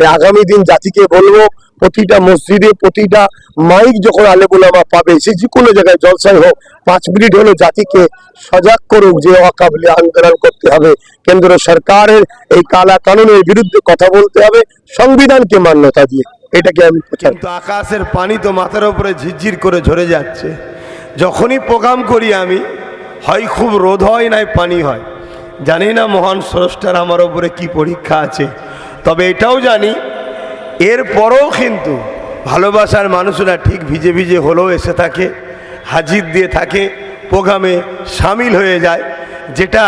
তাই আগামী দিন জাতিকে বলব, প্রতিটা মসজিদে প্রতিটা মাইক যখন আলেবুলামা পাবে, সে যে কোনো জায়গায় জলসায় হোক, পাঁচ মিনিট হলো জাতিকে সজাগ করুক যে অকাবলে আন্দোলন করতে হবে। কেন্দ্র সরকারের এই কালা কানুনের বিরুদ্ধে কথা বলতে হবে, সংবিধানকে মান্যতা দিয়ে। এটাকে আমি কিন্তু আকাশের পানি তো মাথার উপরে ঝিরঝির করে ঝরে যাচ্ছে। যখনই প্রোগ্রাম করি আমি, হয় খুব রোদ হয়, নাই পানি হয়। জানি না মহান স্রষ্টার আমার উপরে কি পরীক্ষা আছে। তবে এটাও জানি এর পরেও কিন্তু ভালোবাসার মানুষরা ঠিক ভিজে ভিজে হলেও এসে থাকে, হাজির দিয়ে থাকে, প্রোগ্রামে সামিল হয়ে যায়, যেটা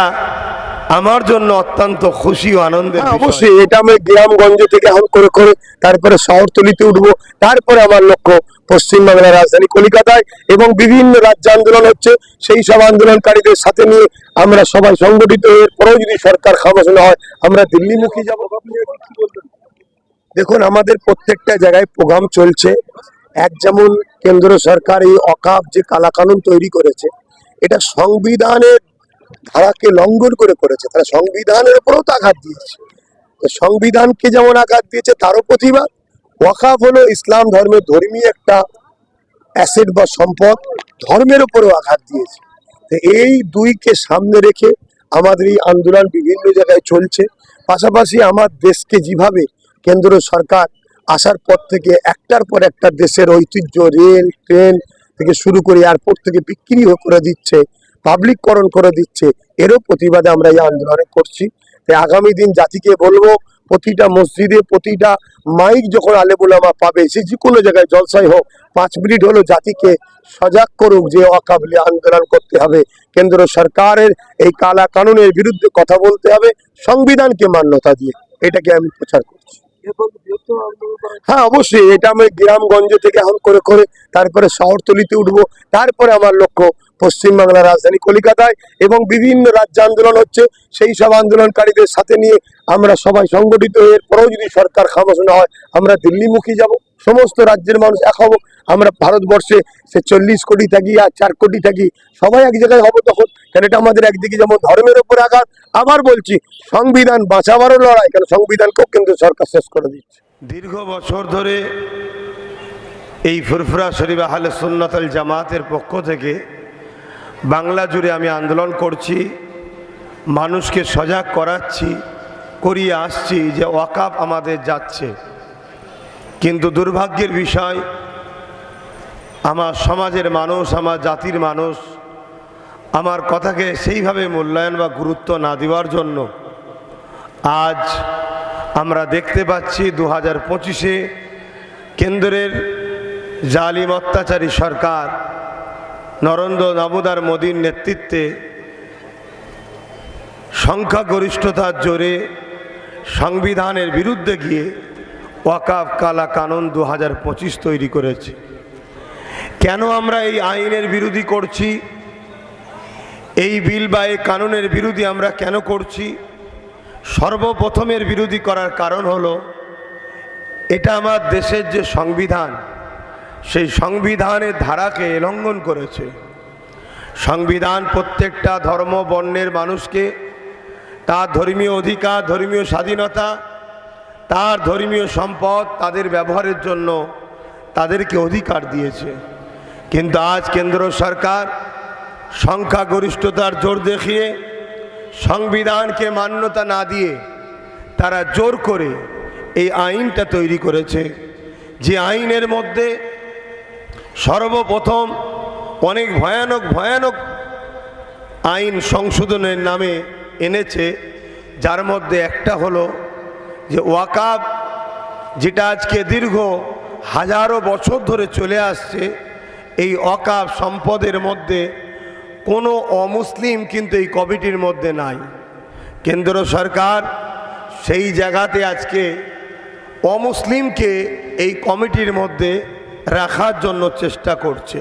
আমার জন্য অত্যন্ত খুশি ও আনন্দের হ্যাঁ, অবশ্যই এটা আমি গ্রামগঞ্জ থেকে এখন করে করে তারপরে শহরতলিতে উঠবো তারপরে আমার লক্ষ্য পশ্চিমবাংলার রাজধানী কলিকাতায় এবং বিভিন্ন রাজ্য আন্দোলন হচ্ছে। সেই সব আন্দোলনকারীদের সাথে নিয়ে আমরা সবাই সংগঠিত হয়ে এরপরেও যদি সরকার না হয় আমরা দিল্লিমুখী যাব? দেখুন আমাদের প্রত্যেকটা জায়গায় প্রোগ্রাম চলছে। এক যেমন কেন্দ্র সরকার এই অকাপ যে কালাকানুন তৈরি করেছে এটা সংবিধানের ধারাকে লঙ্ঘন করে করেছে, তারা সংবিধানের উপরেও তো আঘাত দিয়েছে। সংবিধানকে যেমন আঘাত দিয়েছে, তারও প্রতিবাদ। ওয়াকাফ হলো ইসলাম ধর্মের ধর্মীয় একটা অ্যাসেট বা সম্পদ, ধর্মের উপরেও আঘাত দিয়েছে। এই দুইকে সামনে রেখে আমাদের এই আন্দোলন বিভিন্ন জায়গায় চলছে। পাশাপাশি আমার দেশকে যেভাবে কেন্দ্র সরকার আসার পর থেকে একটার পর একটা দেশের ঐতিহ্য, রেল, ট্রেন থেকে শুরু করে এয়ারপোর্ট থেকে বিক্রি করে দিচ্ছে পাবলিককরণ করে দিচ্ছে। এরও প্রতিবাদে আমরা এই আন্দোলনে করছি। তাই আগামী দিন জাতিকে বলব, প্রতিটা মসজিদে প্রতিটা মাইক যখন আলেবুলামা পাবে, সে যে কোনো জায়গায় জলসায় হোক, পাঁচ মিনিট হলো জাতিকে সজাগ করুক যে অকাবলি আন্দোলন করতে হবে। কেন্দ্র সরকারের এই কালা কানুনের বিরুদ্ধে কথা বলতে হবে, সংবিধানকে মান্যতা দিয়ে। এটাকে আমি প্রচার করছি। হ্যাঁ অবশ্যই, এটা আমি গ্রামগঞ্জ থেকে এখন করে করে তারপরে শহরতলিতে উঠবো। তারপরে আমার লক্ষ্য পশ্চিমবাংলার রাজধানী কলিকাতায় এবং বিভিন্ন রাজ্য আন্দোলন হচ্ছে। সেই সব আন্দোলনকারীদের সাথে নিয়ে আমরা সবাই সংগঠিত। এরপরেও যদি সরকার খামাস না হয়, আমরা দিল্লিমুখী যাব। সমস্ত রাজ্যের মানুষ এক হব। আমরা ভারতবর্ষে সে চল্লিশ কোটি থাকি আর চার কোটি থাকি, সবাই এক জায়গায় হব তখন। কারণ এটা আমাদের একদিকে যেমন ধর্মের উপর আঘাত, আবার বলছি সংবিধান বাঁচাবারও লড়াই, কেন সংবিধানকেও কেন্দ্র সরকার শেষ করে দিচ্ছে। দীর্ঘ বছর ধরে এই ফুরফুরা শরীফ আহলে সুন্নাতল জামাতের পক্ষ থেকে বাংলা জুড়ে আমি আন্দোলন করছি, মানুষকে সজাগ করাচ্ছি, করিয়ে আসছি যে ওয়াকাপ আমাদের যাচ্ছে। কিন্তু দুর্ভাগ্যের বিষয়, আমার সমাজের মানুষ, আমার জাতির মানুষ, আমার কথাকে সেইভাবে মূল্যায়ন বা গুরুত্ব না দেওয়ার জন্য আজ আমরা দেখতে পাচ্ছি দু হাজার পঁচিশে কেন্দ্রের জালিম অত্যাচারী সরকার নরেন্দ্র দামোদর মোদীর নেতৃত্বে সংখ্যাগরিষ্ঠতার জোরে সংবিধানের বিরুদ্ধে গিয়ে ওয়াকাফ কালা কানুন দু হাজার পঁচিশ তৈরি করেছে। কেন আমরা এই আইনের বিরোধী করছি? এই বিল বা এই কানুনের বিরোধী আমরা কেন করছি? সর্বপ্রথমের বিরোধী করার কারণ হলো, এটা আমার দেশের যে সংবিধান, সেই সংবিধানের ধারাকে লঙ্ঘন করেছে। সংবিধান প্রত্যেকটা ধর্ম, বর্ণের মানুষকে, তার ধর্মীয় অধিকার, ধর্মীয় স্বাধীনতা তার ধর্মীয় সম্পদ তাদের ব্যবহারের জন্য তাদেরকে অধিকার দিয়েছে। কিন্তু আজ কেন্দ্র সরকার সংখ্যাগরিষ্ঠতার জোর দেখিয়ে সংবিধানকে মান্যতা না দিয়ে তারা জোর করে এই আইনটা তৈরি করেছে। যে আইনের মধ্যে সর্বপ্রথম অনেক ভয়ানক ভয়ানক আইন সংশোধনের নামে এনেছে, যার মধ্যে একটা হলো যে ওয়াকাব, যেটা আজকে দীর্ঘ হাজারো বছর ধরে চলে আসছে, এই অকাব সম্পদের মধ্যে কোনো অমুসলিম কিন্তু এই কমিটির মধ্যে নাই। কেন্দ্র সরকার সেই জায়গাতে আজকে অমুসলিমকে এই কমিটির মধ্যে রাখার জন্য চেষ্টা করছে।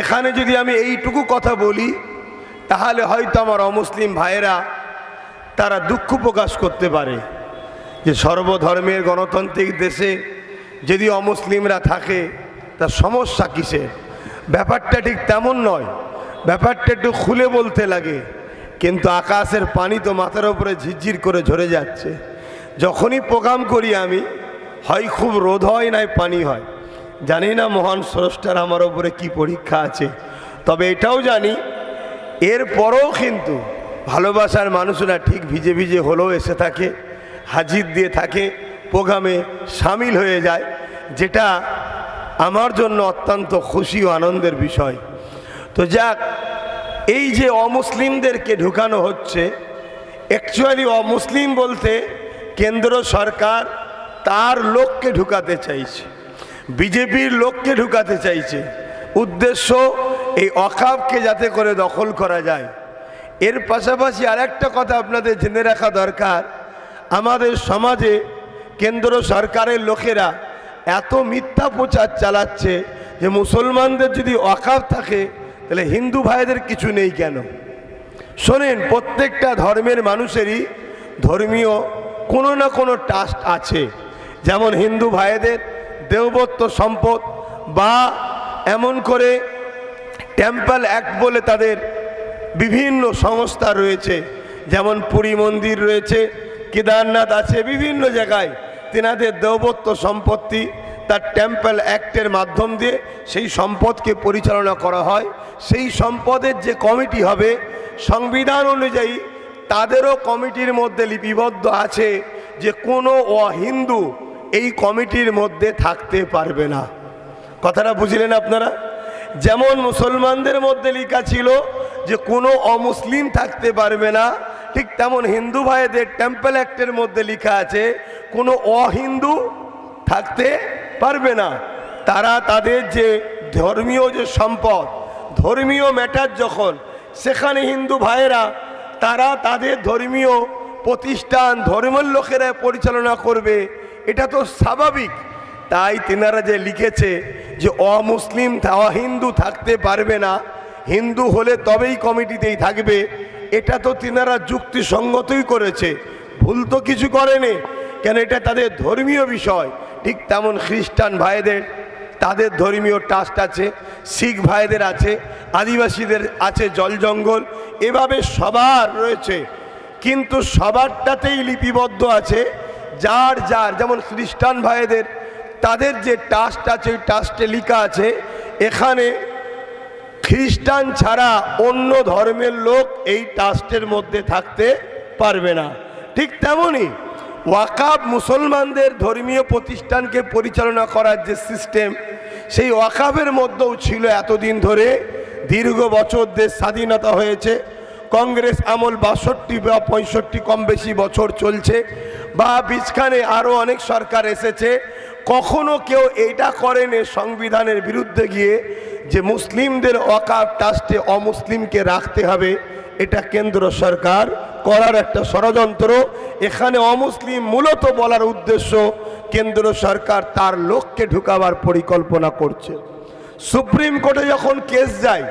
এখানে যদি আমি এইটুকু কথা বলি, তাহলে হয়তো আমার অমুসলিম ভাইয়েরা তারা দুঃখ প্রকাশ করতে পারে। যে সর্বধর্মের গণতান্ত্রিক দেশে যদি অমুসলিমরা থাকে, তার সমস্যা কিসের? ব্যাপারটা ঠিক তেমন নয়। ব্যাপারটা একটু খুলে বলতে লাগে। কিন্তু আকাশের পানি তো মাথার উপরে ঝিরঝির করে ঝরে যাচ্ছে। যখনই প্রোগ্রাম করি আমি, হয় খুব রোদ হয় নাই পানি হয়। জানি না মহান স্রষ্টার আমার ওপরে কি পরীক্ষা আছে। তবে এটাও জানি, এরপরেও কিন্তু ভালোবাসার মানুষরা ঠিক ভিজে ভিজে হলেও এসে থাকে। হাজির দিয়ে থাকে, প্রোগ্রামে সামিল হয়ে যায়, যেটা আমার জন্য অত্যন্ত খুশি ও আনন্দের বিষয়। তো যাক, এই যে অমুসলিমদেরকে ঢুকানো হচ্ছে অ্যাকচুয়ালি অমুসলিম বলতে কেন্দ্র সরকার তার লোককে ঢুকাতে চাইছে, বিজেপির লোককে ঢুকাতে চাইছে। উদ্দেশ্য এই অকাবকে যাতে করে দখল করা যায়। এর পাশাপাশি আরেকটা কথা আপনাদের জেনে রাখা দরকার আমাদের সমাজে কেন্দ্র সরকারের লোকেরা এত মিথ্যা প্রচার চালাচ্ছে যে মুসলমানদের যদি অকাব থাকে, তাহলে হিন্দু ভাইদের কিছু নেই কেন? শোনেন, প্রত্যেকটা ধর্মের মানুষেরই ধর্মীয় কোনো না কোনো ট্রাস্ট আছে। যেমন হিন্দু ভাইদের দেবত্ব সম্পদ বা এমন করে টেম্পল অ্যাক্ট বলে তাদের বিভিন্ন সংস্থা রয়েছে। যেমন পুরী মন্দির রয়েছে কেদারনাথ আছে বিভিন্ন জায়গায়। তেনাদের দেবত্ব সম্পত্তি তার টেম্পল অ্যাক্টের মাধ্যম দিয়ে সেই সম্পদকে পরিচালনা করা হয়। সেই সম্পদের যে কমিটি হবে, সংবিধান অনুযায়ী তাদেরও কমিটির মধ্যে লিপিবদ্ধ আছে যে কোনো অহিন্দু এই কমিটির মধ্যে থাকতে পারবে না। কথাটা বুঝলেন আপনারা? যেমন মুসলমানদের মধ্যে লেখা ছিল যে কোনো অমুসলিম থাকতে পারবে না ঠিক তেমন হিন্দু ভাইদের টেম্পল অ্যাক্টের মধ্যে লেখা আছে, কোনো অহিন্দু থাকতে পারবে না। তারা তাদের যে ধর্মীয় যে সম্পদ, ধর্মীয় ম্যাটার যখন, সেখানে হিন্দু ভাইয়েরা, তারা তাদের ধর্মীয় প্রতিষ্ঠান, ধর্মের লোকেরা পরিচালনা করবে, এটা তো স্বাভাবিক। তাই তেনারা যে লিখেছে যে অমুসলিম, অহিন্দু থাকতে পারবে না, হিন্দু হলে তবেই কমিটিতেই থাকবে এটা তো তিনারা যুক্তিসঙ্গতই করেছে। ভুল তো কিছু করেনি। কেন এটা তাদের ধর্মীয় বিষয়? ঠিক তেমন খ্রিস্টান ভাইদের, তাদের ধর্মীয় ট্রাস্ট আছে, শিখ ভাইদের আছে, আদিবাসীদের আছে জল জঙ্গল, এভাবে সবার রয়েছে। কিন্তু সবারটাতেই লিপিবদ্ধ আছে, যার যার, যেমন খ্রিস্টান ভাইদের, তাদের যে ট্রাস্ট আছে, ওই ট্রাস্টে লেখা আছে, এখানে খ্রিস্টান ছাড়া অন্য ধর্মের লোক এই ট্রাস্টের মধ্যে থাকতে পারবে না। ঠিক তেমনই ওয়াকাব মুসলমানদের ধর্মীয় প্রতিষ্ঠানকে পরিচালনা করার যে সিস্টেম, সেই ওয়াকাবের মধ্যেও ছিল এতদিন ধরে দীর্ঘ বছর দেশ স্বাধীনতা হয়েছে। কংগ্রেস আমল বাষট্টি বা পঁয়ষট্টি কম বেশি বছর চলছে বা বীজখানে আরও অনেক সরকার এসেছে। কখনো কেউ এটা করেনি সংবিধানের বিরুদ্ধে গিয়ে যে মুসলিমদের অকাপ ট্রাস্টে অমুসলিমকে রাখতে হবে, এটা কেন্দ্র সরকার করার একটা ষড়যন্ত্র। এখানে অমুসলিম মূলত বলার উদ্দেশ্য, কেন্দ্র সরকার তার লোককে ঢুকাবার পরিকল্পনা করছে। সুপ্রিম কোর্টে যখন কেস যায়,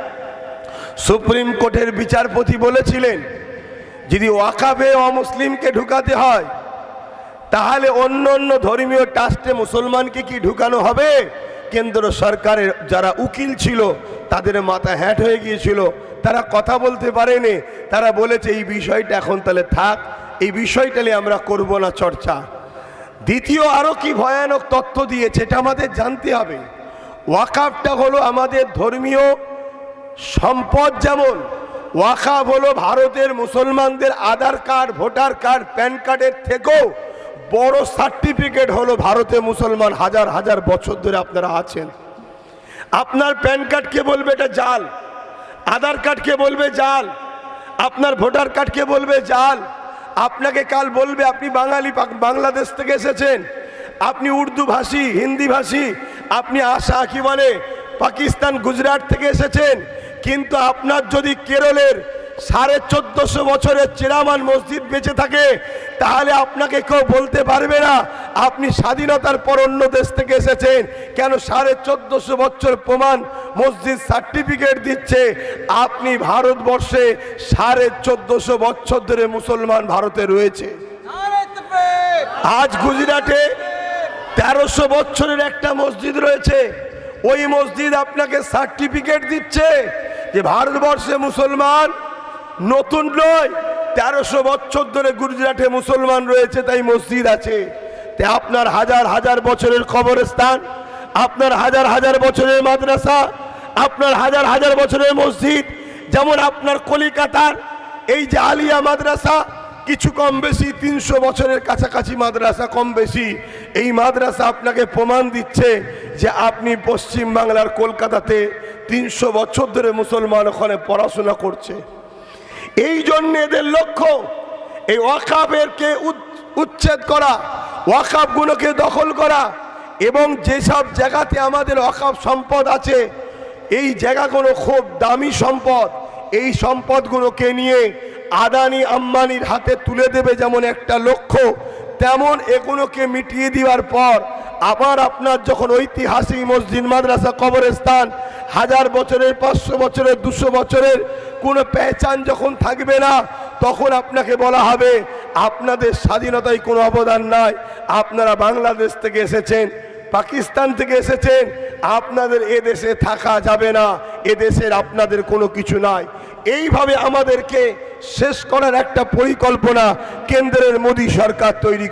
সুপ্রিম কোর্টের বিচারপতি বলেছিলেন, যদি ওয়াকাবে অমুসলিমকে ঢুকাতে হয়, তাহলে অন্য অন্য ধর্মীয় ট্রাস্টে মুসলমানকে কি ঢুকানো হবে? কেন্দ্র সরকারের যারা উকিল ছিল, তাদের মাথা হ্যাট হয়ে গিয়েছিল। তারা কথা বলতে পারেনি। তারা বলেছে, এই বিষয়টা এখন তাহলে থাক। এই বিষয়টা নিয়ে আমরা করব না চর্চা। দ্বিতীয় আরও কি ভয়ানক তথ্য দিয়েছে, এটা আমাদের জানতে হবে। ওয়াকাফটা হলো আমাদের ধর্মীয় সম্পদ যেমন, ওয়াকাফ হলো ভারতের মুসলমানদের Aadhaar card, voter card, PAN কার্ডের থেকেও বড় সার্টিফিকেট হলো ভারতে মুসলমান হাজার হাজার বছর ধরে আপনারা আছেন। আপনার প্যান কার্ড কে বলবে এটা জাল? আধার কার্ড কে বলবে জাল? আপনার ভোটার কার্ড কে বলবে জাল? আপনাকে কাল বলবে, আপনি বাঙালি বাংলাদেশ থেকে এসেছেন। আপনি উর্দু ভাষী, হিন্দি ভাষী, আপনি আশা বলে পাকিস্তান, গুজরাট থেকে এসেছেন। কিন্তু আপনার যদি কেরলের সাড়ে চোদ্দশো বছরের চেরামান মসজিদ বেঁচে থাকে, তাহলে আপনাকে কেউ বলতে পারবে না, আপনি স্বাধীনতার পর অন্য দেশ থেকে এসেছেন, কেন সাড়ে চোদ্দশো বছর প্রমাণ মসজিদ সার্টিফিকেট দিচ্ছে, আপনি ভারতবর্ষে সাড়ে চোদ্দশো বছর ধরে মুসলমান ভারতে রয়েছে। আজ গুজরাটে তেরোশো বছরের একটা মসজিদ রয়েছে, ওই মসজিদ আপনাকে সার্টিফিকেট দিচ্ছে যে ভারতবর্ষে মুসলমান নতুন নয়, তেরোশো বছর ধরে গুজরাটে মুসলমান রয়েছে, তাই মসজিদ আছে। তে আপনার হাজার হাজার বছরের কবরস্থান, আপনার হাজার হাজার বছরের মাদ্রাসা, আপনার হাজার হাজার বছরের মসজিদ, যেমন আপনার কলিকাতার এই যে আলিয়া মাদ্রাসা, কিছু কম বেশি তিনশো বছরের কাছাকাছি মাদ্রাসা কম বেশি। এই মাদ্রাসা আপনাকে প্রমাণ দিচ্ছে যে আপনি পশ্চিম বাংলার কলকাতাতে তিনশো বছর ধরে মুসলমান ওখানে পড়াশোনা করছে। এই জন্য এদের লক্ষ্য এই ওয়াকাবেরকে উচ্ছ- উচ্ছেদ করা, ওয়াকাবগুলোকে দখল করা এবং যেসব জায়গাতে আমাদের ওয়াকাব সম্পদ আছে, এই জায়গাগুলো খুব দামি সম্পদ। এই সম্পদগুলোকে নিয়ে আদানি আম্বানির হাতে তুলে দেবে যেমন একটা লক্ষ্য তেমন এগুলোকে মিটিয়ে দেওয়ার পর আবার আপনার যখন ঐতিহাসিক মসজিদ, মাদ্রাসা, কবরস্থান, হাজার বছরের, পাঁচশো বছরের, দুশো বছরের কোনো পেহচান যখন থাকবে না, তখন আপনাকে বলা হবে, আপনাদের স্বাধীনতায় কোনো অবদান নাই, আপনারা বাংলাদেশ থেকে এসেছেন, পাকিস্তান থেকে এসেছেন, আপনাদের এ দেশে থাকা যাবে না এ দেশের আপনাদের কোনো কিছু নাই। এইভাবে আমাদেরকে শেষ করার একটা পরিকল্পনা কেন্দ্রের মোদী সরকার তৈরি